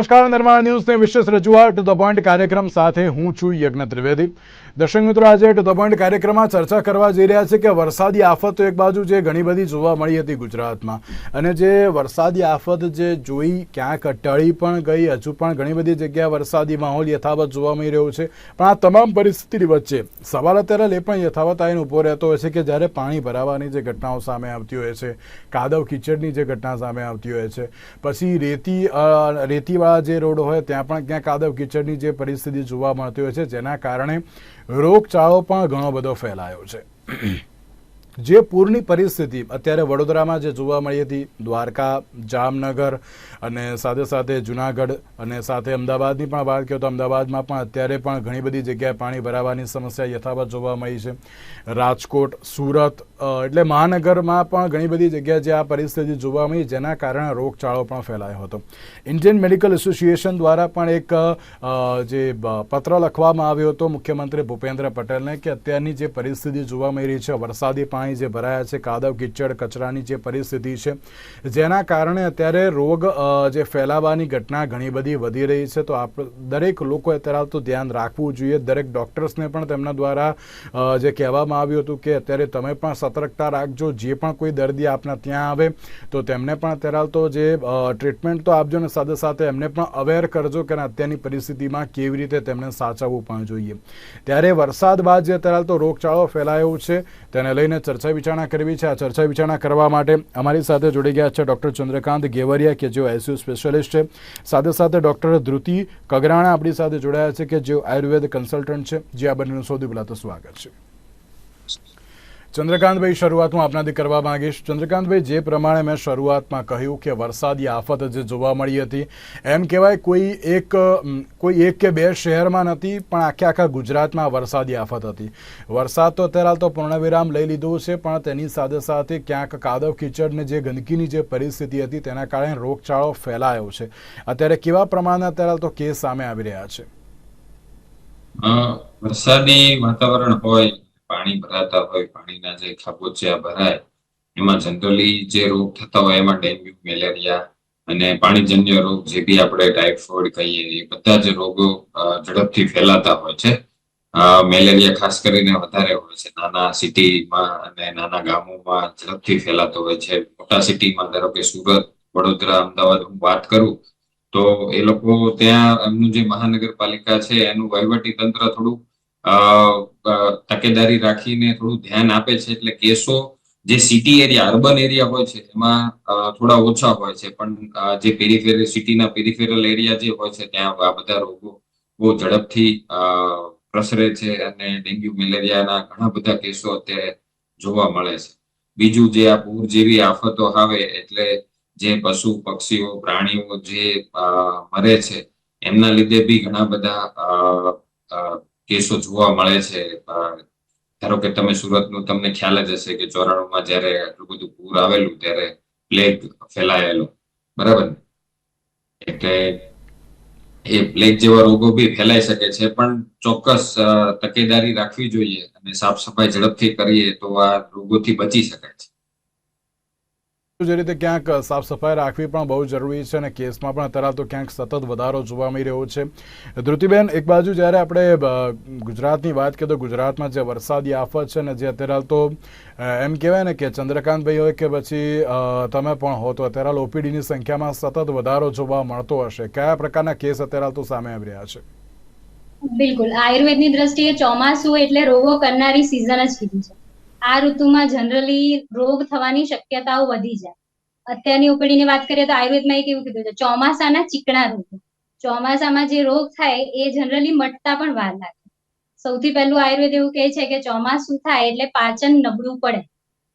નમસ્કાર નિર્માણ ન્યૂઝની વિશેષ રજૂઆત. ટુ ધ પોઈન્ટ કાર્યક્રમ સાથે હું છું યજ્ઞ ત્રિવેદી. દર્શક મિત્રો, આજે ટુ ધ પોઈન્ટ કાર્યક્રમમાં ચર્ચા કરવા જઈ રહ્યા છે કે વરસાદી આફતો એક બાજુ જે ઘણી બધી જોવા મળી હતી ગુજરાતમાં અને જે વરસાદી આફત જે જોઈ ક્યાંક ટળી પણ ગઈ, હજુ પણ ઘણી બધી જગ્યાએ વરસાદી માહોલ યથાવત જોવા મળી રહ્યો છે. પણ આ તમામ પરિસ્થિતિ વચ્ચે સવાલ અત્યારે એ પણ યથાવત આવીને ઊભો રહેતો હોય છે કે જ્યારે પાણી ભરાવાની જે ઘટનાઓ સામે આવતી હોય છે, કાદવ કીચડની જે ઘટના સામે આવતી હોય છે, પછી રેતી રેતીવાળા જે રોડ હોય ત્યાં પણ ક્યાંક કાદવ કીચડની જે પરિસ્થિતિ જોવા મળતી હોય છે, જેના કારણે રોગચાળો પણ ઘણો બધો ફેલાયો છે. જે પૂરની પરિસ્થિતિ અત્યારે વડોદરામાં જે જોવા મળી હતી, દ્વારકા, જામનગર અને સાથે સાથે જુનાગઢ અને સાથે અમદાવાદની પણ વાત કહો તો અમદાવાદમાં પણ અત્યારે પણ ઘણી બધી જગ્યાએ પાણી ભરાવાની સમસ્યા યથાવત જોવા મળી છે. રાજકોટ, સુરત એટલે મહાનગરમાં પણ ઘણી બધી જગ્યાએ જે આ પરિસ્થિતિ જોવા મળી જેના કારણે રોગચાળો પણ ફેલાયો હતો. ઇન્ડિયન મેડિકલ એસોસિએશન દ્વારા પણ એક જે પત્ર લખવામાં આવ્યો હતો મુખ્યમંત્રી ભૂપેન્દ્ર પટેલને કે અત્યારની જે પરિસ્થિતિ જોવા મળી રહી છે, વરસાદી પાણી જે ભરાયા છે, કાદવ, કિચડ, કચરાની જે પરિસ્થિતિ છે, જેના કારણે અત્યારે રોગ જે ફેલાવાની ઘટના ઘણી બધી વધી રહી છે, તો આપ, દરેક લોકોએ અત્યારે તો ધ્યાન રાખવું જોઈએ. દરેક ડૉક્ટર્સને પણ તેમના દ્વારા જે કહેવામાં આવ્યું હતું કે અત્યારે તમે પણ સતર્કતા રાખજો. જે પણ કોઈ દર્દી આપના ત્યાં આવે, તો તેમને પણ અત્યારે તો જે ટ્રીટમેન્ટ તો આપજો ને સાથે સાથે એમને પણ અવેર કરજો કે અત્યારની પરિસ્થિતિમાં કેવી રીતે તેમને સાચવવું પણ જોઈએ. ત્યારે વરસાદ બાદ જે અત્યારે તો રોગચાળો ફેલાયો છે, તેને લઈને ચર્ચા વિચારણા કરવી છે. આ ચર્ચા વિચારણા કરવા માટે અમારી સાથે જોડી ગયા છે ડૉક્ટર ચંદ્રકાંત ગેવરિયા, કે જેઓ આઈસીયુ સ્પેશિયાલિસ્ટ છે. સાથે સાથે ડૉક્ટર ધ્રુતિ કગરાણા આપણી સાથે જોડાયા છે, કે જેઓ આયુર્વેદ કન્સલ્ટન્ટ છે. જે, આ બંનેનું સૌથી પહેલાં તો સ્વાગત છે. ચંદ્રકાંતભાઈ શરૂઆતમાં આપનાથી કરવા માંગીશ. ચંદ્રકાંતભાઈ, જે પ્રમાણે મેં શરૂઆતમાં કહ્યું કે વરસાદી આફત જે જોવા મળી હતી, એમ કહેવાય કોઈ એક કોઈ એક કે બે શહેરમાં નથી, પણ આખે આખા ગુજરાતમાં વરસાદી આફત હતી. વરસાદ તો અત્યારે તો પૂર્ણવિરામ લઈ લીધો છે, પણ તેની સાથે સાથે ક્યાંક કાદવ કીચડને જે ગંદકીની જે પરિસ્થિતિ હતી, તેના કારણે રોગચાળો ફેલાયો છે. અત્યારે કેવા પ્રમાણના અત્યારે તો કેસ સામે આવી રહ્યા છે? વરસાદી વાતાવરણ હોય પાણી ભરાતા હોય, પાણીના જે ખાબોચિયા ભરાય, એમાં જનરલી જે રોગ થતા હોય એમાં ડેન્ગ્યુ, મેલેરિયા અને પાણીજન્ય રોગ જે બી આપણે ટાઇફોઇડ કહીએ, એ બધા જ રોગો ઝડપથી ફેલાતા હોય છે. મેલેરિયા ખાસ કરીને વધારે હોય છે. નાના સિટીમાં અને નાના ગામોમાં ઝડપથી ફેલાતો હોય છે. મોટા સિટીમાં ધારો કે સુરત, વડોદરા, અમદાવાદ હું વાત કરું, તો એ લોકો ત્યાં એમનું જે મહાનગરપાલિકા છે, એનું વહીવટી તંત્ર થોડું તકેદારી રાખીને થોડું ધ્યાન આપે છે એટલે કેસો જે સિટી એરિયા અર્બન એરિયા હોય છે, એમાં થોડા ઓછા હોય છે. પણ જે પેરીફેરલ સિટીના પેરીફેરલ એરિયા જે હોય છે, ત્યાં આ બધા રોગો બહુ ઝડપથી પ્રસરે છે અને ડેન્ગ્યુ મેલેરિયાના ઘણા બધા કેસો અત્યારે જોવા મળે છે. બીજું જે આ પૂર જેવી આફતો આવે એટલે જે પશુ, પક્ષીઓ, પ્રાણીઓ જે મરે છે, એમના લીધે બી ઘણા બધા કેસો જોવા મળે છે ધારો કે તમે સુરતનું તમને ખ્યાલ જ હશે કે ચોરાણુંમાં જ્યારે આટલું બધું પૂર આવેલું ત્યારે પ્લેગ ફેલાયેલો. બરાબર ને? એટલે એ પ્લેગ જેવા રોગો બી ફેલાઈ શકે છે, પણ ચોક્કસ તકેદારી રાખવી જોઈએ અને સાફ સફાઈ ઝડપથી કરીએ તો આ રોગોથી બચી શકાય છે. જે રીતે ક્યાંક સાફ સફાઈ રાખવી પણ બહુ જરૂરી છે અને કેસમાં પણ અત્યારે તો ક્યાંક સતત વધારો જોવા મળી રહ્યો છે. ધૃતિબેન, એક બાજુ જ્યારે આપણે ગુજરાતની વાત કરીએ તો ગુજરાતમાં જે વરસાદી આફત છે ને જે અત્યારે તો એમ કહેવાય ને કે ચંદ્રકાંતભાઈ હોય કે પછી તમે પણ હો તો અત્યારે ઓપીડીની સંખ્યામાં સતત વધારો જોવા મળતો હશે. કયા પ્રકારના કેસ અત્યારે તો સામે આવી રહ્યા છે? બિલકુલ. આયુર્વેદની દ્રષ્ટિએ ચોમાસું એટલે રોગો કરનારી સિઝન જ કીધી છે. આ ઋતુમાં જનરલી રોગ થવાની શક્યતાઓ વધી જાય. અત્યારની ઓપીડીની વાત કરીએ તો આયુર્વેદમાં એક એવું કીધું છે? ચોમાસાના ચીકણા રોગો. ચોમાસામાં જે રોગ થાય એ જનરલી મટતા પણ વાર લાગે. સૌથી પહેલું આયુર્વેદ એવું કહે છે કે ચોમાસું થાય એટલે પાચન નબળું પડે.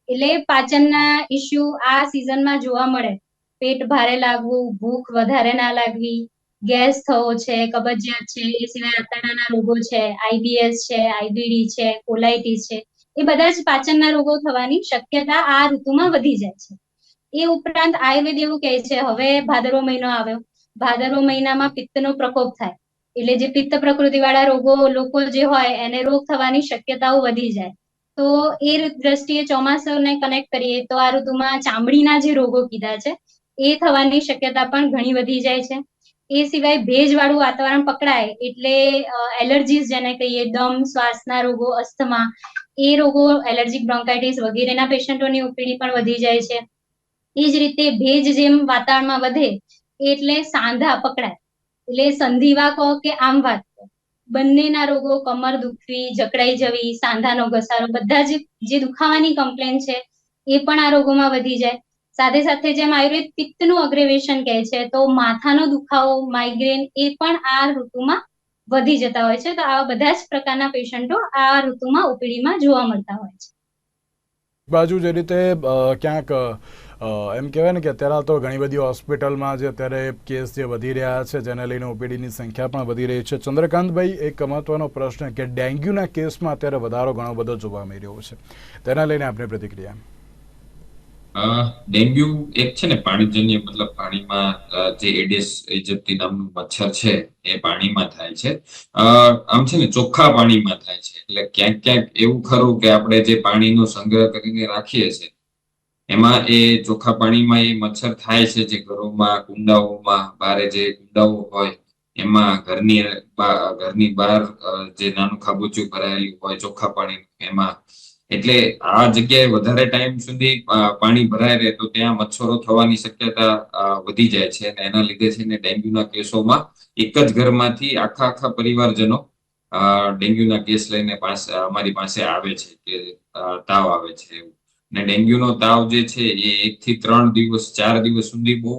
એટલે પાચનના ઇસ્યુ આ સિઝનમાં જોવા મળે. પેટ ભારે લાગવું, ભૂખ વધારે ના લાગવી, ગેસ થવો છે, કબજિયાત છે, એ સિવાય આંતરડાના રોગો છે આઈબીએસ છે આઈબીડી છે કોલાઇટી છે. એ બધા જ પાચનના રોગો થવાની શક્યતા આ ઋતુમાં વધી જાય છે. એ ઉપરાંત આયુર્વેદ એવું કહે છે, હવે ભાદરવો મહિનો આવ્યો. ભાદરવો મહિનામાં પિત્તનો પ્રકોપ થાય. એટલે જે પિત્ત પ્રકૃતિ વાળા રોગો લોકો જે હોય, એને રોગ થવાની શક્યતાઓ વધી જાય. તો એ દ્રષ્ટિએ ચોમાસાને કનેક્ટ કરીએ, તો આ ઋતુમાં ચામડીના જે રોગો કીધા છે, એ થવાની શક્યતા પણ ઘણી વધી જાય છે. એ સિવાય ભેજવાળું વાતાવરણ પકડાય, એટલે એલર્જીસ જેને કહીએ, દમ, શ્વાસના રોગો, અસ્થમા, એ રોગો એલર્જીક બ્રોન્કાઇટિસ વગેરેના પેશન્ટોની ઓપીડી પણ વધી જાય છે. એ જ રીતે ભેજ જેમ વાતાવરણમાં વધે, એટલે સાંધા પકડાય. એટલે સંધિવા કહો કે આમ વાત બંનેના રોગો કમર દુખવી, જકડાઈ જવી, સાંધાનો ઘસારો, બધા જ જે દુખાવાની કમ્પ્લેન છે, એ પણ આ રોગોમાં વધી જાય. સાથે સાથે જેમ આયુર્વેદ પિત્તનું અગ્રેવેશન કહે છે, તો માથાનો દુખાવો માઇગ્રેન એ પણ આ ઋતુમાં વધી જતા હોય છે. તો આવા બધા જ પ્રકારના પેશન્ટો આ ઋતુમાં ઓપીડીમાં જોવા મળતા હોય છે. બાજુ જે રીતે ક્યાંક એમ કહેવાય ને કે અત્યારે તો ઘણી બધી હોસ્પિટલમાં જે અત્યારે કેસ જે વધી રહ્યા છે, જેને લઈને ઓપીડીની સંખ્યા પણ વધી રહી છે. ચંદ્રકાંતભાઈ, એક મહત્વનો પ્રશ્ન કે ડેન્ગ્યુના કેસમાં અત્યારે વધારો ઘણો બધો જોવા મળી રહ્યો છે. તેના લઈને આપની પ્રતિક્રિયા. ડેન્ગ્યુ એક છે ને પાણીજન્ય, મતલબ પાણીમાં જે એડિસ ઇજિપ્તી નામનું મચ્છર છે, એ પાણીમાં થાય છે. આમ છે ને ચોખ્ખા પાણીમાં થાય છે. એટલે ક્યાંક ક્યાંક એવું ખરું કે આપણે જે પાણીનો સંગ્રહ કરીને રાખીએ છીએ એમાં એ ચોખ્ખા પાણીમાં એ મચ્છર થાય છે જે ઘરોમાં, કુંડાઓમાં, બારે જે કુંડાઓ હોય, એમાં ઘરની ઘરની બહાર જે નાનું ખાબોચું ભરાયેલું હોય ચોખ્ખા પાણી એમાં. એટલે આ જગ્યાએ વધારે ટાઈમ સુધી પાણી ભરાય રહે તો ત્યાં મચ્છરો થવાની શક્યતા વધી જાય છે અને એના લીધે છે ને ડેન્ગ્યુના કેસોમાં એક જ ઘરમાંથી આખા આખા પરિવારજનો ડેન્ગ્યુના કેસ લઈને પાસે, અમારી પાસે આવે છે કે તાવ આવે છે એવું. ને ડેન્ગ્યુનો તાવ જે છે એ એકથી ત્રણ દિવસ, ચાર દિવસ સુધી બહુ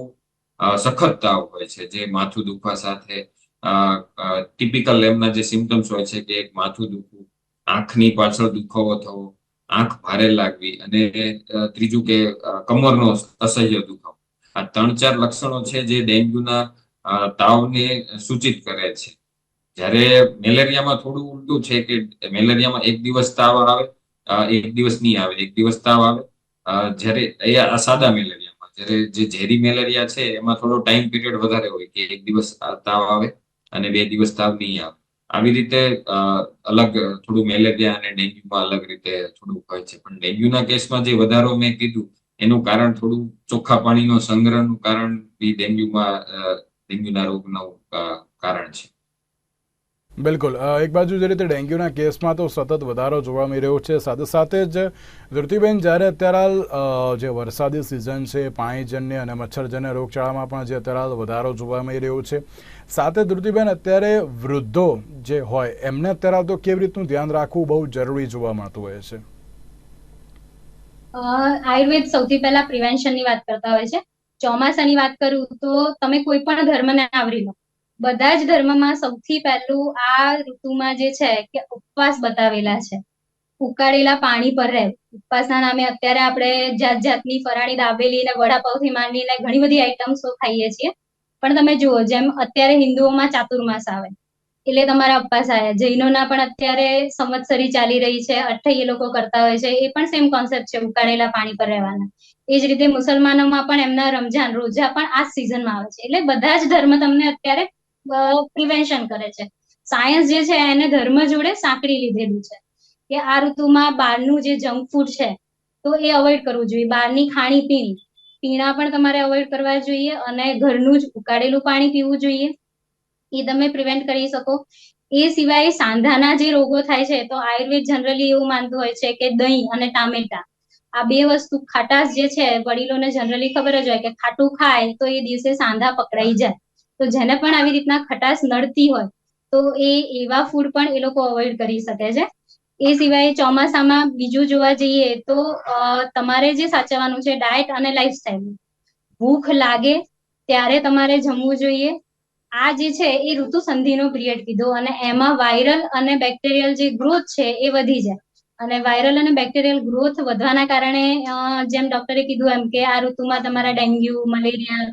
સખત તાવ હોય છે, જે માથું દુખવા સાથે ટિપિકલ એમના જે સિમ્ટમ્સ હોય છે કે એક માથું દુખવું, આંખની પાછળ દુખાવો થવો, આંખ ભારે લાગવી અને ત્રીજું કે કમરનો અસહ્ય દુખાવો. આ ત્રણ ચાર લક્ષણો છે જે ડેન્ગ્યુના તાવને સૂચિત કરે છે. જ્યારે મેલેરિયામાં થોડું ઉલટું છે કે મેલેરિયામાં એક દિવસ તાવ આવે એક દિવસ નહીં આવે, એક દિવસ તાવ આવે. જ્યારે એ સાદા મેલેરિયામાં, જ્યારે જે ઝેરી મેલેરિયા છે, એમાં થોડો ટાઈમ પીરિયડ વધારે હોય કે એક દિવસ તાવ આવે અને બે દિવસ તાવ નહીં આવે. આવી રીતે અલગ થોડું મેલેરિયા અને ડેન્ગ્યુમાં અલગ રીતે થોડું હોય છે. પણ ડેન્ગ્યુના કેસમાં જે વધારો મેં કીધું, એનું કારણ થોડું ચોખ્ખા પાણીનો સંગ્રહનું કારણ બી ડેન્ગ્યુમાં ડેન્ગ્યુના રોગનું કારણ છે. બિલકુલ. એક બાજુ જે રીતે ડેન્ગ્યુના કેસમાં તો સતત વધારો જોવા મળી રહ્યો છે, સાથે સાથે જ ધૃતિબેન જ્યારે અત્યારે જે વરસાદી સિઝન છે, પાણીજન્ય અને મચ્છરજન્ય રોગચાળામાં પણ જે અત્યારે વધારો જોવા મળી રહ્યો છે, સાથે ધૃતિબેન અત્યારે વૃદ્ધો જે હોય, એમને અત્યારે તો કેવી રીતનું ધ્યાન રાખવું બહુ જરૂરી જોવા મળતું હોય છે? આયુર્વેદ સૌથી પહેલા પ્રિવેન્શનની વાત કરતા હોય છે. ચોમાસાની વાત કરું તો તમે કોઈ પણ ધર્મને આવરી લો. બધા જ ધર્મમાં સૌથી પહેલું આ ઋતુમાં જે છે કે ઉપવાસ બતાવેલા છે. ઉકાળેલા પાણી પર રહેવું ઉપવાસના નામે અત્યારે આપણે જાત જાતની ફરાળી દાબેલી ને વડાપાવથી માંડીને ઘણી બધી આઈટમ્સો ખાઈએ છીએ. પણ તમે જુઓ, જેમ અત્યારે હિન્દુઓમાં ચાતુર્માસ આવે, એટલે તમારા ઉપવાસ આવ્યા જૈનોના પણ અત્યારે સંવત્સરી ચાલી રહી છે, અઠ્ઠાઈ એ લોકો કરતા હોય છે, એ પણ સેમ કોન્સેપ્ટ છે, ઉકાળેલા પાણી પર રહેવાના. એ જ રીતે મુસલમાનોમાં પણ એમના રમજાન રોજા પણ આ સિઝનમાં આવે છે. એટલે બધા જ ધર્મ તમને અત્યારે પ્રિવેન્શન કરે છે. સાયન્સ જે છે એને ધર્મ જોડે સાંકળી લીધેલું છે. કે આ ઋતુમાં બહારનું જે જંક ફૂડ છે, તો એ અવોઇડ કરવું જોઈએ. બહારની ખાણી પીણી, પીણા તમારે અવોઇડ કરવા જોઈએ અને ઘરનું જ ઉકાળેલું પાણી પીવું જોઈએ. એ તમે પ્રિવેન્ટ કરી શકો. એ સિવાય સાંધાના જે રોગો થાય છે, તો આયુર્વેદ જનરલી એવું માનતું હોય છે કે દહીં અને ટામેટા, આ બે વસ્તુ ખટાશ જે છે, વડીલોને જનરલી ખબર જ હોય કે ખાટું ખાય તો એ દિવસે સાંધા પકડાઈ જાય. તો જેને પણ આવી રીતના ખટાશ નડતી હોય, તો એ એવા ફૂડ પણ એ લોકો અવોઇડ કરી શકે છે. એ સિવાય ચોમાસામાં બીજું જોવા જઈએ તો તમારે જે સાચવવાનું છે ડાયટ અને લાઈફસ્ટાઈલ ભૂખ લાગે ત્યારે તમારે જમવું જોઈએ. આ જે છે એ ઋતુ સંધિનો પિરિયડ કીધો અને એમાં વાયરલ અને બેક્ટેરિયલ જે ગ્રોથ છે એ વધી જાય. અને વાયરલ અને બેક્ટેરિયલ ગ્રોથ વધવાના કારણે જેમ ડોક્ટરે કીધું એમ કે આ ઋતુમાં તમારા ડેન્ગ્યુ, મલેરિયા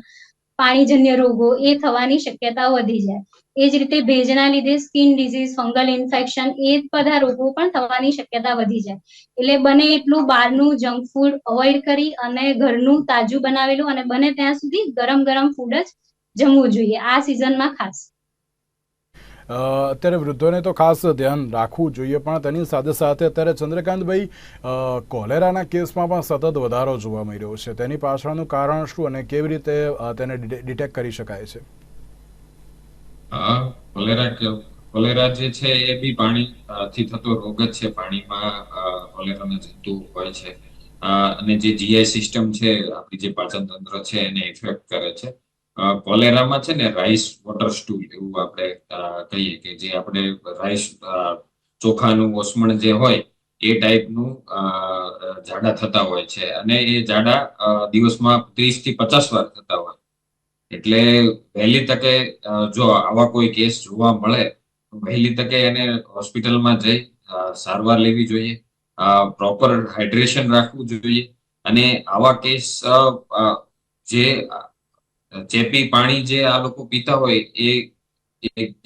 પાણીજન્ય રોગો એ થવાની શક્યતા વધી જાય. એ જ રીતે ભેજના લીધે સ્કિન ડિઝીઝ, ફંગલ ઇન્ફેક્શન એ બધા રોગો પણ થવાની શક્યતા વધી જાય. એટલે બને એટલું બહારનું જંક ફૂડ અવોઇડ કરી અને ઘરનું તાજું બનાવેલું અને બને ત્યાં સુધી ગરમ ગરમ ફૂડ જ જમવું જોઈએ. આ સિઝનમાં ખાસ. અત્યારે વૃદ્ધોને તો ખાસ ધ્યાન રાખવું જોઈએ, પણ તેની સાથે સાથે અત્યારે ચંદ્રકાંતભાઈ કોલેરાના કેસમાં પણ સતત વધારો જોવા મળી છે. તેની પાછળનું કારણ શું અને કેવી રીતે તેને ડિટેક્ટ કરી શકાય છે? કોલેરા જે છે એ બી પાણી થી થતો રોગ જ છે. પાણીમાં કોલેરાના જંતુ હોય છે. અને જે જીઆઈ સિસ્ટમ છે, આપણી જે પાચન તંત્ર છે, એને ઇફેક્ટ કરે છે. કોલેરામાં છે ને રાઈસ વોટર સ્ટૂલ એવું આપણે કહીએ કે જે આપણે રાઈસ ચોખાનું ઓસમણ જે હોય એ ટાઈપનું જાડા થતા હોય છે. અને એ ઝાડા દિવસમાં ત્રીસથી પચાસ વાર થતા હોય. એટલે વહેલી તકે જો આવા કોઈ કેસ જોવા મળે વહેલી તકે એને હોસ્પિટલમાં જઈ સારવાર લેવી જોઈએ. પ્રોપર હાઇડ્રેશન રાખવું જોઈએ. અને આવા કેસ અ, જે પાણી જે આ લોકો પીતા હોય એ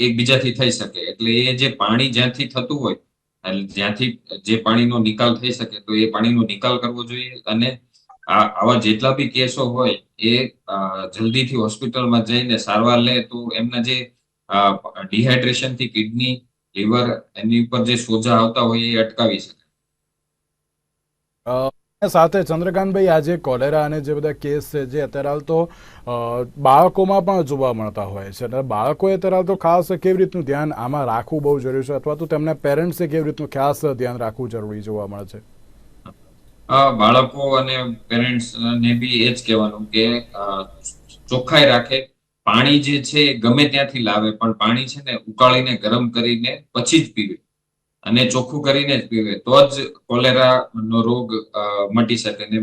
એકબીજાથી થઈ શકે. એટલે એ જે પાણી જ્યાંથી થતું હોય જ્યાંથી જે પાણીનો નિકાલ થઈ શકે, તો એ પાણીનો નિકાલ કરવો જોઈએ. અને આવા જેટલા બી કેસો હોય, એ જલ્દીથી હોસ્પિટલમાં જઈને સારવાર લે તો એમના જે ડિહાઇડ્રેશનથી કિડની, લીવર, એની ઉપર જે સોજા આવતા હોય એ અટકાવી શકે. સાથે ચંદ્રકાંતભાઈ, આજે કોલેરા અને જે બધા કેસ છે, જે અત્યારે હાલ તો બાળકોમાં પણ જોવા મળતા હોય છે. એટલે બાળકોએ અત્યારે હાલ તો ખાસ કેવી રીતનું ધ્યાન આમાં રાખવું બહુ જરૂરી છે અથવા તો તેમના પેરેન્ટ્સે કેવી રીતનું ખાસ ધ્યાન રાખવું જરૂરી જોવા મળે છે? બાળકો અને પેરેન્ટ્સ ને બી એ જ કહેવાનું કે ચોખ્ખાઈ રાખે. પાણી જે છે ગમે ત્યાંથી લાવે, પણ પાણી છે ને ઉકાળીને ગરમ કરીને પછી જ પીવે. અને ચોખ્ખું કરીને જ પીવે. તો જ કોલેરા નો રોગ મટી શકે. ને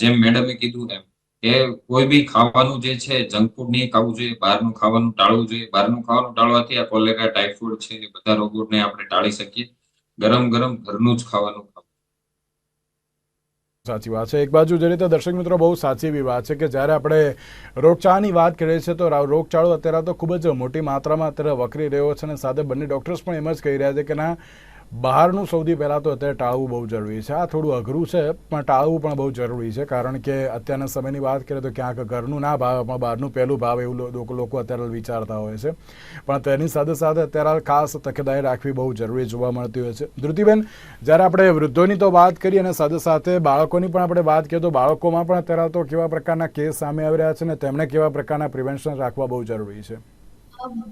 જેમ મેડમે કીધું એમ કે કોઈ બી ખાવાનું જે છે, જંક ફૂડ નહીં ખાવું જોઈએ, બહારનું ખાવાનું ટાળવું જોઈએ. બહારનું ખાવાનું ટાળવાથી આ કોલેરા, ટાઇફોઇડ છે બધા રોગોને આપણે ટાળી શકીએ. ગરમ ગરમ ઘરનું જ ખાવાનું સાચી વાત છે. એક બાજુ જે રીતે દર્શક મિત્રો, બહુ સાચી એવી વાત છે કે જ્યારે આપણે રોગચાળાની વાત કરીએ છીએ, તો રોગચાળો અત્યારે તો ખૂબ જ મોટી માત્રામાં અત્યારે વકરી રહ્યો છે અને સાથે બંને ડૉક્ટર્સ પણ એમ જ કહી રહ્યા છે કે ના બહારનું સૌથી પહેલાં તો અત્યારે ટાળવું બહુ જરૂરી છે. આ થોડું અઘરું છે, પણ ટાળવું પણ બહુ જરૂરી છે, કારણ કે અત્યારના સમયની વાત કરીએ તો ક્યાંક ઘરનું ના ભાવે, પણ બહારનું પહેલું ભાવ એવું લોકો અત્યારે વિચારતા હોય છે. પણ તેની સાથે સાથે અત્યારે ખાસ તકેદારી રાખવી બહુ જરૂરી જોવા મળતી હોય છે. ધૃતિબેન, જ્યારે આપણે વૃદ્ધોની તો વાત કરીએ અને સાથે સાથે બાળકોની પણ આપણે વાત કરીએ તો બાળકોમાં પણ અત્યારે તો કેવા પ્રકારના કેસ સામે આવી રહ્યા છે અને તેમને કેવા પ્રકારના પ્રિવેન્શન રાખવા બહુ જરૂરી છે?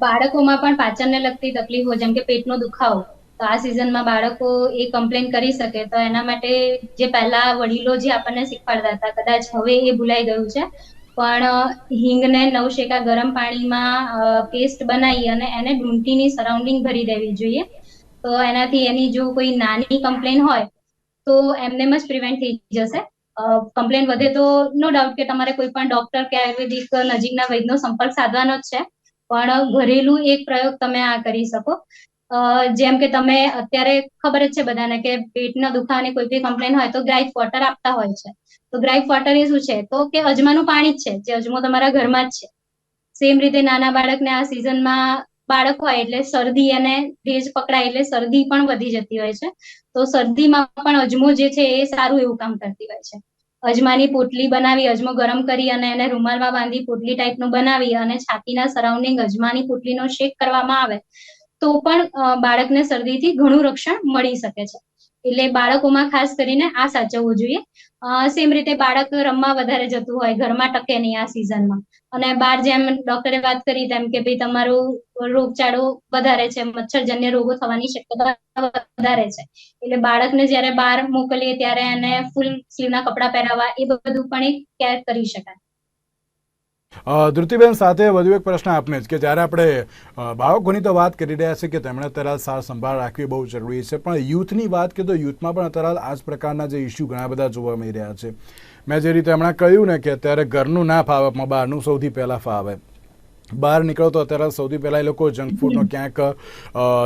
બાળકોમાં પણ પાચનને લગતી તકલીફો, જેમ કે પેટનો દુખાવો તો આ સિઝનમાં બાળકો એ કમ્પ્લેન કરી શકે. તો એના માટે જે પહેલા વડીલો જે આપણને શીખવાડતા હતા, કદાચ હવે એ ભૂલાઈ ગયું છે. પણ હિંગને નવશેકા ગરમ પાણીમાં પેસ્ટ બનાવી અને એને ડુંટીની સરાઉન્ડિંગ ભરી દેવી જોઈએ. તો એનાથી એની જો કોઈ નાની કમ્પ્લેન હોય, તો એમનેમ જ પ્રિવેન્ટ થઈ જશે. કમ્પ્લેન વધે તો નો ડાઉટ કે તમારે કોઈ પણ ડોક્ટર કે આયુર્વેદિક નજીકના વૈદનો સંપર્ક સાધવાનો જ છે. પણ, ઘરેલું એક પ્રયોગ તમે આ કરી શકો. જેમ કે તમે અત્યારે ખબર જ છે બધાને કે પેટના દુખાવાની કોઈ બી કમ્પ્લેન હોય તો ગ્રાઇફ વોટર આપતા હોય છે. તો ગ્રાઇફ વોટર એ શું છે? તો કે અજમાનું પાણી જ છે. જે અજમો તમારા ઘરમાં જ છે. સેમ રીતે નાના બાળકને આ સિઝનમાં બાળક હોય એટલે શરદી અને ભેજ પકડાય એટલે શરદી પણ વધી જતી હોય છે. તો શરદીમાં પણ અજમો જે છે એ સારું એવું કામ કરતી હોય છે. અજમાની પોટલી બનાવી, અજમો ગરમ કરી અને એને રૂમાલમાં બાંધી પોટલી ટાઈપનું બનાવી અને છાતીના સરાઉન્ડિંગ અજમાની પોટલીનો શેક કરવામાં આવે. તો પણ બાળકને શરદીથી ઘણું રક્ષણ મળી શકે છે. એટલે બાળકોમાં ખાસ કરીને આ સાચવવું જોઈએ. સેમ રીતે બાળક રમવા વધારે જતું હોય, ઘરમાં ટકે નહીં આ સિઝનમાં અને બાર જેમ ડોક્ટરે વાત કરી તેમ કે ભાઈ તમારું રોગચાળો વધારે છે, મચ્છરજન્ય રોગો થવાની શક્યતા વધારે છે. એટલે બાળકને જ્યારે બહાર મોકલીએ ત્યારે એને ફૂલ સ્લીવના કપડાં પહેરાવવા એ બધું પણ એક કેર કરી શકાય. ધૃતિબેન સાથે વધુ એક પ્રશ્ન આપને જ કે જ્યારે આપણે બાળકોની તો વાત કરી રહ્યા છે કે તેમણે અત્યારે સાર સંભાળ રાખવી બહુ જરૂરી છે, પણ યુથની વાત કરીએ તો યુથમાં પણ અત્યારે આ જ પ્રકારના જે ઇસ્યુ ઘણા બધા જોવા મળી રહ્યા છે. મેં જે રીતે હમણાં કહ્યું ને કે અત્યારે ઘરનું ના ફાવે, પણ બહારનું સૌથી પહેલાં ફાવે. બહાર નીકળો તો અત્યારે સૌથી પહેલાં એ લોકો જંક ફૂડનો ક્યાંક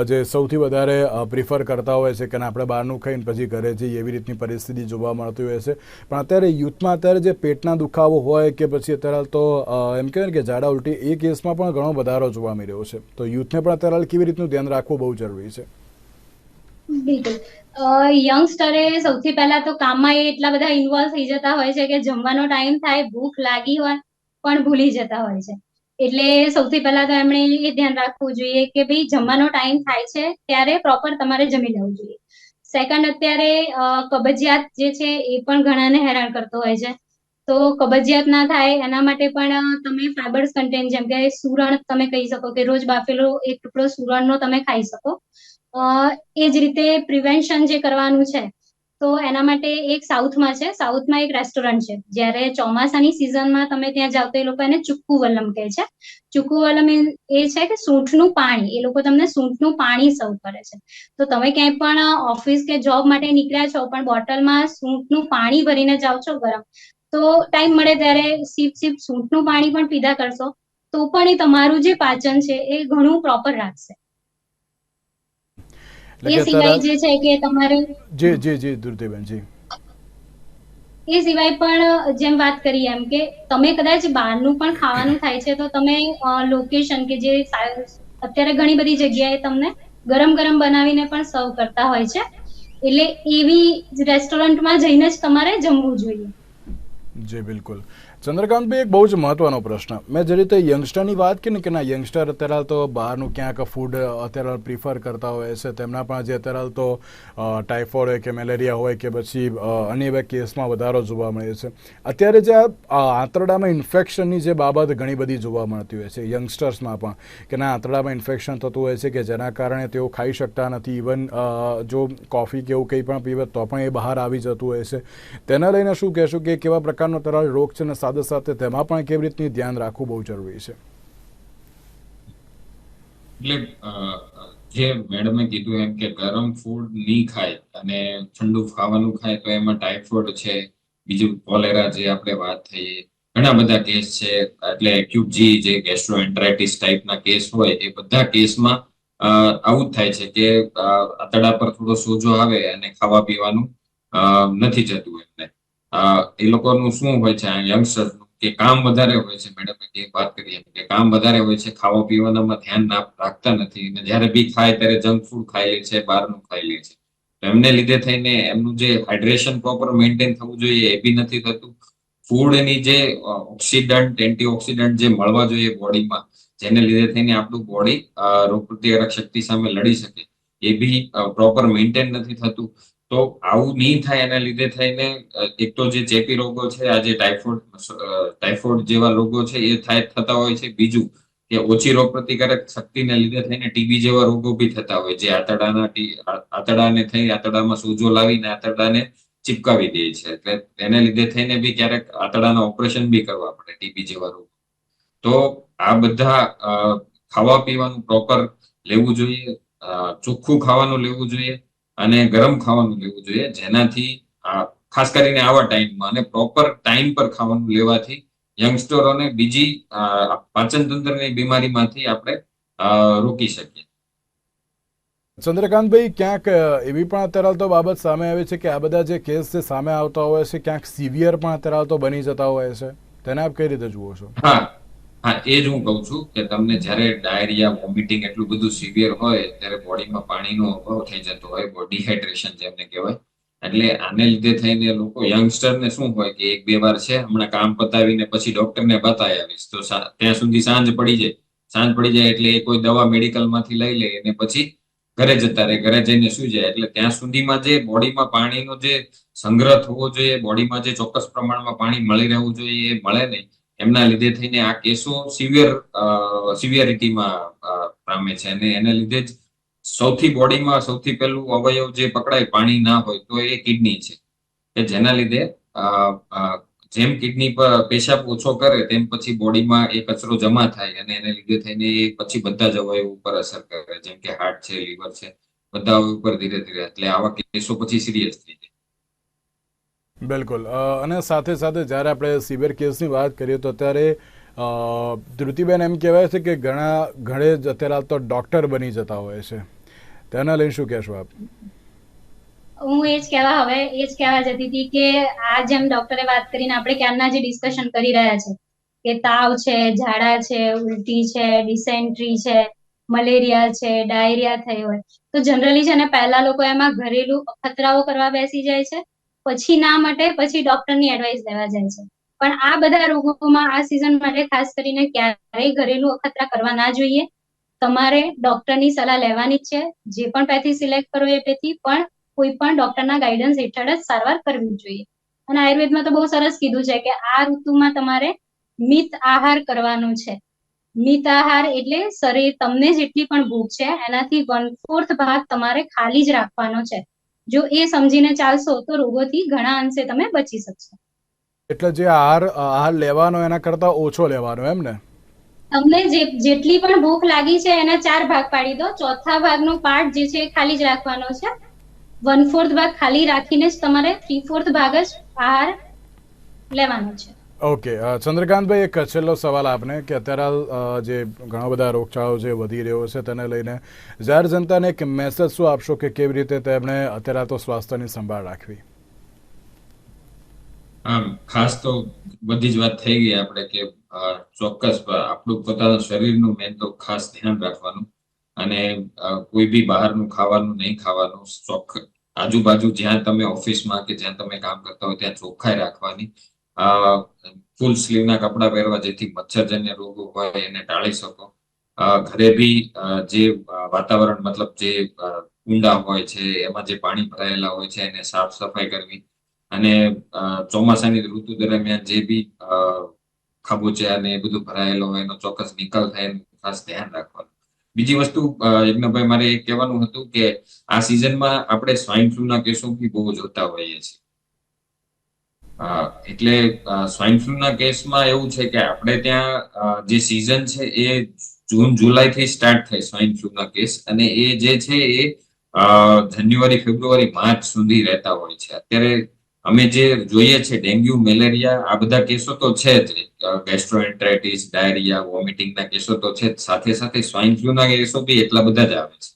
જે સૌથી વધારે પ્રિફર કરતા હોય છે કે આપણે બહારનું ખાઈને પછી ઘરે જઈએ, એવી રીતની પરિસ્થિતિ જોવા મળતી હોય છે. પણ અત્યારે યુથમાં અત્યારે જે પેટના દુખાવો હોય કે પછી અત્યારે તો એમ કહેવાય કે ઝાડા ઉલટી, એ કેસમાં પણ ઘણો વધારો જોવા મળી રહ્યો છે. તો યુથને પણ અત્યારે કેવી રીતનું ધ્યાન રાખવું બહુ જરૂરી છે? બિલકુલ. યંગસ્ટરે સૌથી પહેલા તો કામમાં એટલા બધા ઇન્વોલ્વ થઈ જતા હોય છે કે જમવાનો ટાઈમ થાય, ભૂખ લાગી હોય, પણ ભૂલી જતા હોય છે. એટલે સૌથી પહેલા તો એમણે એ ધ્યાન રાખવું જોઈએ કે ભાઈ જમવાનો ટાઈમ થાય છે ત્યારે પ્રોપર તમારે જમી લેવું જોઈએ. સેકન્ડ અત્યારે કબજિયાત જે છે એ પણ ઘણાને હેરાન કરતો હોય છે. તો કબજિયાત ના થાય એના માટે પણ તમે ફાઇબર્સ કન્ટેન જેમ કે સુરણ તમે કહી શકો કે રોજ બાફેલો એક ટુકડો સુરણનો તમે ખાઈ શકો. એ જ રીતે પ્રિવેન્શન જે કરવાનું છે તો એના માટે એક સાઉથમાં છે. સાઉથમાં એક રેસ્ટોરન્ટ છે. જ્યારે ચોમાસાની સિઝનમાં તમે ત્યાં જાઓ તો એ લોકો એને ચુક્કુ વલમ કહે છે. ચુક્કુ વલમ એ છે કે સૂંઠનું પાણી. એ લોકો તમને સૂંઠનું પાણી સર્વ કરે છે. તો તમે ક્યાંય પણ ઓફિસ કે જોબ માટે નીકળ્યા છો, પણ બોટલમાં સૂંઠનું પાણી ભરીને જાઓ છો ગરમ, તો ટાઈમ મળે ત્યારે સીપ સીપ સૂંઠનું પાણી પણ પીધા કરશો. તો પણ એ તમારું જે પાચન છે, એ ઘણું પ્રોપર રાખશે. એ સિવાય જે છે કે તમારે જી જી જી ધ્રુતિબેન જી. એ સિવાય પણ જેમ વાત કરી એમ કે તમે કદાચ બહારનું પણ ખાવાનું થાય છે તો તમે લોકેશન કે જે અત્યારે ઘણી બધી જગ્યાએ તમને ગરમ ગરમ બનાવીને પણ સર્વ કરતા હોય છે. એટલે એવી રેસ્ટોરન્ટમાં જઈને જ તમારે જમવું જોઈએ. જી બિલકુલ. ચંદ્રકાંતભાઈ એક બહુ જ મહત્વનો પ્રશ્ન. મેં જે રીતે યંગસ્ટરની વાત કરી કે ના, યંગસ્ટર અત્યારે તો બહારનું ક્યાંક ફૂડ અત્યારે પ્રિફર કરતા હોય છે, તેમના પણ જે અત્યારે તો ટાઇફોઇડ હોય કે મેલેરિયા હોય કે પછી અન્ય એવા કેસમાં વધારો જોવા મળે છે. અત્યારે જે આંતરડામાં ઇન્ફેક્શનની જે બાબત ઘણી બધી જોવા મળતી હોય છે યંગસ્ટર્સમાં પણ. કે ના, આંતરડામાં ઇન્ફેક્શન થતું હોય છે કે જેના કારણે તેઓ ખાઈ શકતા નથી. ઇવન જો કોફી કે એવું કંઈ પણ પીવે તો પણ એ બહાર આવી જતું હોય છે. તેના લઈને શું કહેશું કે કેવા પ્રકારનો તરાલ રોગ છે અને સાથે સાથે તેમાં પણ કેવી રીતની ધ્યાન રાખવું બહુ જરૂરી છે. એટલે જે મેડમે કીધું એમ કે ગરમ ફૂડ નહીં ખાય અને ઠંડુ ખાવાનું ખાય તો એમાં ટાઇફોઇડ છે, બીજું કોલેરા જે આપણે વાત થઈ ઘણા બધા કેસ છે, એટલે એક્યુટ જી ગેસ્ટ્રોએન્ટરાઇટિસ ટાઈપના કેસ હોય, એ બધા કેસમાં આવું જ થાય છે કે આતડા પર થોડો સોજો આવે અને ખાવા પીવાનું નથી જતું એમને. એ લોકોનું શું હોય છે યંગસ્ટર્સનું કે કામ વધારે હોય છે મેડમ જે વાત કરીએ કે કામ વધારે હોય છે, ખાવા પીવાનામાં ધ્યાન રાખતા નથી. અને જ્યારે બી ખાય, ત્યારે જંક ફૂડ ખાઈ લે છે, બહારનું ખાઈ લે છે. એમને લીધે થઈને એમનું જે હાઇડ્રેશન પ્રોપર મેન્ટેન થવું જોઈએ, એ બી નથી થતું. ફૂડની જે ઓક્સિડન્ટ એન્ટીઓક્સિડન્ટ જે મળવા જોઈએ બોડીમાં જેને લીધે થઈને આપણું બોડી રોગપ્રતિકારક શક્તિ સામે લડી શકે. એ બી પ્રોપર મેન્ટેન નથી થતું. તો આવું નહીં થાય એના લીધે થઈને એક તો જે ચેપી રોગો છે, આ જે ટાઇફોઇડ ટાઇફોઇડ જેવા રોગો છે, એ થાય, થતા હોય છે. બીજું કે ઓછી રોગ પ્રતિકારક શક્તિને લીધે થઈને ટીબી જેવા રોગો બી થતા હોય જે આંતરડાના આંતરડાને થઈ, આંતરડામાં સોજો લાવીને આંતરડાને ચિપકાવી દે છે. એટલે એને લીધે થઈને બી ક્યારેક આંતરડાના ઓપરેશન બી કરવા પડે ટીબી જેવા રોગો. તો આ બધા ખાવા પીવાનું પ્રોપર લેવું જોઈએ ચોખ્ખું ખાવાનું લેવું જોઈએ. અને ગરમ ખાવાનું લેવું જોઈએ. જેનાથી ખાસ કરીને આવા ટાઈમમાં અને પ્રોપર ટાઈમ પર ખાવાનું લેવાથી યંગસ્ટરોને બીજી પાચન તંત્રની બીમારીમાંથી આપણે રોકી શકીએ. ચંદ્રકાંતભાઈ ક્યાંક એવી પણ અત્યારે તો બાબત સામે આવે છે કે આ બધા જે કેસ જે સામે આવતા હોય છે ક્યાંક સિવિયર પણ અત્યારે તો બની જતા હોય છે. તેને આપ કઈ રીતે જુઓ છો? હા. હા, એ જ હું કહું છું કે તમને જ્યારે ડાયરિયા, વોમિટિંગ એટલું બધું સિવિયર હોય, ત્યારે બોડીમાં પાણીનો અભાવ થઈ જતો હોય ડિહાઇડ્રેશન જેમને કહેવાય. એટલે આને લીધે થઈને લોકો યંગસ્ટરને શું હોય કે એક બે વાર છે, હમણાં કામ પતાવીને પછી ડોક્ટરને બતાવી આવીશ તો ત્યાં સુધી સાંજ પડી જાય. સાંજ પડી જાય એટલે એ કોઈ દવા મેડિકલમાંથી લઈ લે અને પછી ઘરે જતા રહે, ઘરે જઈને શું જાય. એટલે ત્યાં સુધીમાં જે બોડીમાં પાણીનો જે સંગ્રહ થવો જોઈએ, બોડીમાં જે ચોક્કસ પ્રમાણમાં પાણી મળી રહેવું જોઈએ એ મળે નહીં. એમના લીધે થઈને આ કેસો સિવિયર સિવિયરિટીમાં પામે છે અને એના લીધે જ સૌથી બોડીમાં સૌથી પહેલું અવયવ જે પકડાય પાણી ના હોય તો એ કિડની છે. કે જેના લીધે જેમ કિડની પર પેશાબ ઓછો કરે તેમ પછી બોડીમાં એ કચરો જમા થાય અને એને લીધે થઈને એ પછી બધા જ અવયવ ઉપર અસર કરે. જેમ કે હાર્ટ છે, લીવર છે, બધા ઉપર ધીરે ધીરે. એટલે આવા કેસો પછી સિરિયસ થઈ જાય. બિલકુલ. અને સાથે સાથે જ્યારે આપણે સિવિયર કેસની વાત કરીએ તો અત્યારે ધૃતિબેન એમ કહેવાય છે કે ઘણા, ઘણે જ અત્યારે તો ડૉક્ટર બની જતા હોય છે. તેના લઈને શું કહેશો આપ? હું એ જ કહેવા, હવે એ જ કહેવા જતી હતી કે આ જેમ ડોક્ટરે વાત કરીને આપણે ક્યારના જે ડિસ્કશન કરી રહ્યા છે, કે તાવ છે, ઝાડા છે, ઉલટી છે, ડિસેન્ટ્રી છે, મલેરિયા છે, ડાયરિયા થઈ હોય. તો જનરલી છે ને પહેલા લોકો એમાં ઘરેલું અખતરાઓ કરવા બેસી જાય છે. પછી ના માટે, પછી ડોક્ટરની એડવાઇસ લેવા જાય છે. પણ આ બધા રોગોમાં આ સિઝન માટે ખાસ કરીને ક્યારેય ઘરેલું અખતરા કરવા ના જોઈએ. તમારે ડોક્ટરની સલાહ લેવાની જ છે. જે પણ પેથી સિલેક્ટ કરો એ પેથી પણ કોઈ પણ ડોક્ટરના ગાઈડન્સ હેઠળ જ સારવાર કરવી જોઈએ. અને આયુર્વેદમાં તો બહુ સરસ કીધું છે કે આ ઋતુમાં તમારે મિત આહાર કરવાનો છે. મિત આહાર એટલે શરીર તમને જેટલી પણ ભૂખ છે, એનાથી વન ફોર્થ ભાગ તમારે ખાલી જ રાખવાનો છે. જો એ સમજીને ચાલશો તો રોગોથી ઘણા અંશે તમે બચી શકશો. એટલે જે આહાર આહાર લેવાનો એના કરતા ઓછો લેવાનો એમ ને? તમને જે જેટલી પણ ભૂખ લાગી છે એના ચાર ભાગ પાડી દો. ચોથા ભાગનો પાર્ટ જે છે એ ખાલી જ રાખવાનો છે. વન ફોર્થ ભાગ ખાલી રાખીને જ તમારે થ્રી ફોર્થ ભાગ જ આહાર લેવાનો છે. ઓકે ચંદ્રકાંતભાઈ એક છેલ્લો સવાલ આપને કે અત્યારે જે ઘણા બધા રોગચાળો જે વધી રહ્યો છે તેને લઈને જાહેર જનતાને એક મેસેજ શું આપશો કે કેવી રીતે તેમણે અત્યારે તો સ્વાસ્થ્યની સંભાળ રાખવી? ખાસ તો બધી જ વાત થઈ ગઈ આપણે કે ચોક્કસ આપણું પોતાના શરીરનું મેન તો ખાસ ધ્યાન રાખવાનું અને કોઈ બી બહારનું ખાવાનું નહીં ખાવાનું, ચોખ્ખ આજુબાજુ જ્યાં તમે ઓફિસમાં કે જ્યાં તમે કામ કરતા હોય ત્યાં ચોખ્ખાઈ રાખવાની. ફૂલ સ્લીવના કપડાં પહેરવા જેથી મચ્છરજન્ય રોગો હોય એને ટાળી શકો. ઘરે બી જે વાતાવરણ મતલબ જે ઊંડા હોય છે, એમાં જે પાણી ભરાયેલા હોય છે, એને સાફ સફાઈ કરવી. અને ચોમાસાની ઋતુ દરમિયાન જે બી ખાબોચિયા ને એ બધું ભરાયેલો હોય એનો ચોક્કસ નિકાલ થાય એનું ખાસ ધ્યાન રાખવાનું. બીજી વસ્તુ યજ્ઞભાઈ, મારે એ કહેવાનું હતું કે આ સિઝનમાં આપણે સ્વાઇન ફ્લૂના કેસો બી બહુ જોતા હોઈએ છીએ. એટલે સ્વાઇન ફ્લૂના કેસમાં એવું છે કે આપણે ત્યાં જે સિઝન છે એ જૂન, જુલાઈથી સ્ટાર્ટ થાય સ્વાઇન ફ્લૂના કેસ અને એ જે છે એ જાન્યુઆરી, ફેબ્રુઆરી, માર્ચ સુધી રહેતા હોય છે. અત્યારે અમે જે જોઈએ છે ડેન્ગ્યુ, મેલેરિયા, આ બધા કેસો તો છે જ. ગેસ્ટ્રોએન્ટ્રાઇટિસ ડાયરિયા, વોમિટિંગના કેસો તો છે જ. સાથે સાથે સ્વાઇન ફ્લૂના કેસો બી એટલા બધા જ આવે છે.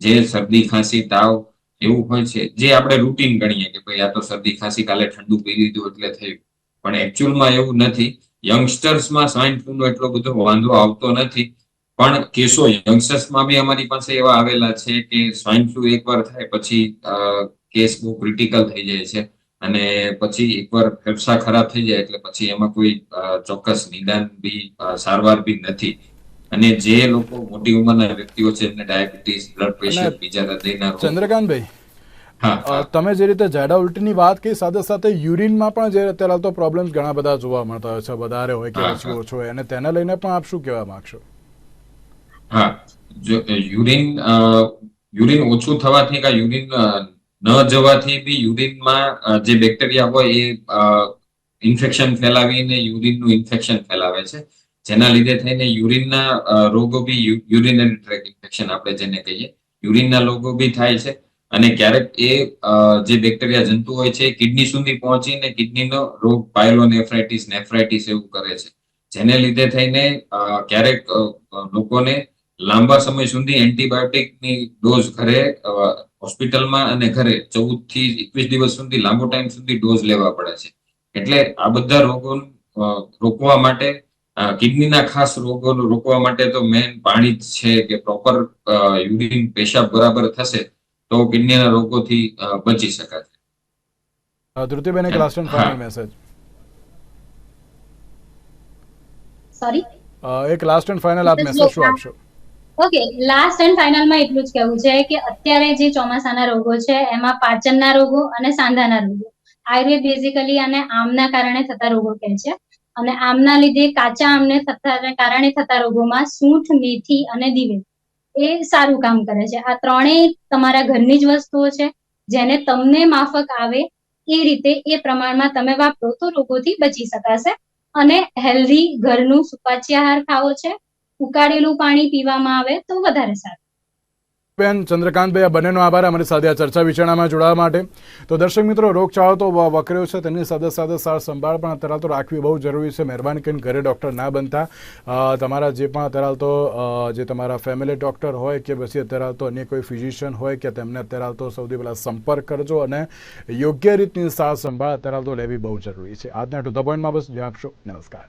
જે શરદી, ખાંસી, તાવ એવું હોય છે. જે આપણે રૂટીન ગણીએ કે ભાઈ આ તો શરદી ખાંસી કાલે ઠંડુ પી લીધું એટલે થયું. પણ એકચ્યુઅલમાં એવું નથી. યંગસ્ટર્સમાં સ્વાઇન ફ્લૂનો એટલો બધો વાંધો આવતો નથી. પણ કેસો યંગસ્ટર્સમાં બી અમારી પાસે એવા આવેલા છે કે સ્વાઇન ફ્લૂ એકવાર થાય પછી કેસ બહુ ક્રિટિકલ થઈ જાય છે. અને પછી એકવાર ફેફસા ખરાબ થઈ જાય એટલે પછી એમાં કોઈ ચોક્કસ નિદાન બી સારવાર બી નથી. અને જે લોકો મોટી ઉંમરના વ્યક્તિઓ છે એમને ડાયાબિટીસ બ્લડ પ્રેશર બીજા હૃદયના રોગ. ચંદ્રકાંતભાઈ તમે જે રીતે ઝાડા ઉલટીની વાત કરી સાથે સાથે યુરિનમાં પણ જે અત્યારે તો પ્રોબ્લેમ્સ ઘણા બધા જોવા મળતા હોય છે વધારે હોય કે ઓછું ઓછો હોય અને તેને લઈને પણ આપ શું કહેવા માંગશો? હા જો યુરિન યુરિન ઓછું થવાથી કે યુરિન ન જવાથી બી યુરિનમાં જે બેક્ટેરિયા હોય એ ઇન્ફેક્શન ફેલાવીને યુરિનનું ઇન્ફેક્શન ફેલાવે છે. જેના લીધે થઈને યુરિનના રોગો બી યુરિનરી ટ્રેક ઇન્ફેક્શન આપણે જેને કહીએ, યુરિનના રોગો બી થાય છે. અને ક્યારેક એ જે બેક્ટેરિયા જંતુ હોય છે કિડની સુધી પહોંચીને કિડનીનો રોગ પાયલોનેફ્રાઇટિસ, નેફ્રાઇટિસ એવું કરે છે. જેને લીધે થઈને ક્યારેક લોકોને લાંબા સમય સુધી એન્ટીબાયોટિકની ડોઝ ઘરે હોસ્પિટલમાં અને ઘરે ચૌદથી એકવીસ દિવસ સુધી, લાંબો ટાઈમ સુધી ડોઝ લેવા પડે છે. એટલે આ બધા રોગો રોકવા માટે કિડનીના ખાસ રોગો રોકવા માટે તો મેન પાણી જ છે કે પ્રોપર યુરિન પેશાબ બરાબર થશે તો કિડનીના રોગોથી બચી શકાય. ધૃતિબેન એક last and final message sorry એક લાસ્ટ એન્ડ ફાઇનલ આપ મેસેજ શું આપશો? ઓકે લાસ્ટ એન્ડ ફાઇનલમાં એટલું જ કહેવું છે કે અત્યારે જે ચોમાસાના રોગો છે એમાં પાચનના રોગો અને સાંધાના રોગો. આયુર્વેદ બેઝિકલી અને આમના કારણે થતા રોગો કહે છે. અને આમના લીધે કાચા આમને થતા કારણે થતા રોગોમાં સૂંઠ, મેથી અને દિવેલ એ સારું કામ કરે છે. આ ત્રણેય તમારા ઘરની જ વસ્તુઓ છે. જેને તમને માફક આવે એ રીતે એ પ્રમાણમાં તમે વાપરો તો રોગોથી બચી શકાશે. અને હેલ્ધી ઘરનું સુપાચ્ય આહાર ખાવો છે. ઉકાળેલું પાણી પીવામાં આવે તો વધારે સારું. બેન ચંદ્રકાંતભાઈ, આ બંનેનો આભાર. અમારી સાથે આ ચર્ચા વિચારણામાં જોડાવા માટે. તો દર્શક મિત્રો, રોગચાળો તો વકર્યો છે. તેની સાથે સાથે સાર સંભાળ પણ અત્યારે તો રાખવી બહુ જરૂરી છે. મહેરબાની કરીને ઘરે ડૉક્ટર ના બનતા. તમારા જે પણ અત્યારે તો જે તમારા ફેમિલી ડૉક્ટર હોય કે પછી અત્યારે તો અન્ય કોઈ ફિઝિશિયન હોય કે તેમને અત્યારે તો સૌથી પહેલાં સંપર્ક કરજો અને યોગ્ય રીતની સાર સંભાળ અત્યારે તો લેવી બહુ જરૂરી છે. આજના ટુ ધ પોઈન્ટમાં બસ જવાબ આપશો નમસ્કાર.